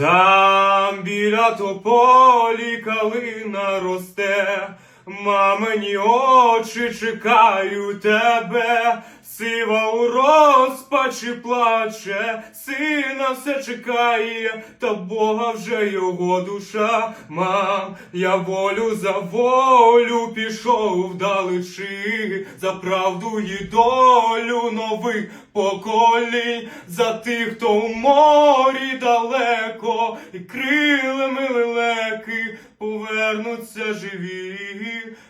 Там біля тополі калина росте, мамині очі чекають тебе, сива у розпачі плаче, сина все чекає, та Бога вже його душа. Мам, я волю за волю пішов вдалечі, за правду і долю нових поколінь, за тих, хто далеко, і крилами лелеки повернуться живі,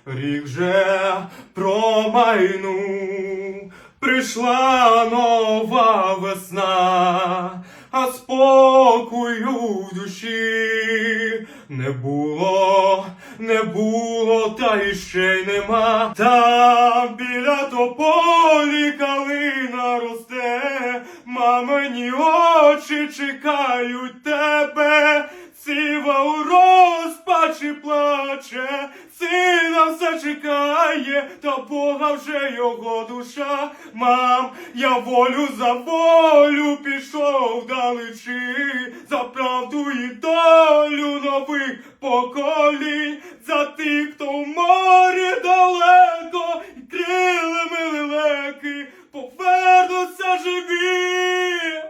рік вже промайнув. Прийшла нова весна, а спокою в душі не було, не було, та ще й нема. Там біля тополі калина росте, мамині очі чекають тебе, плаче, плаче, сина все чекає, та Бога вже його душа. Мам, я волю за волю пішов далечі, за правду і долю нових поколінь, за тих, хто в морі далеко, і крилами лелеки повернуться живі.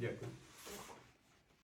Дякую.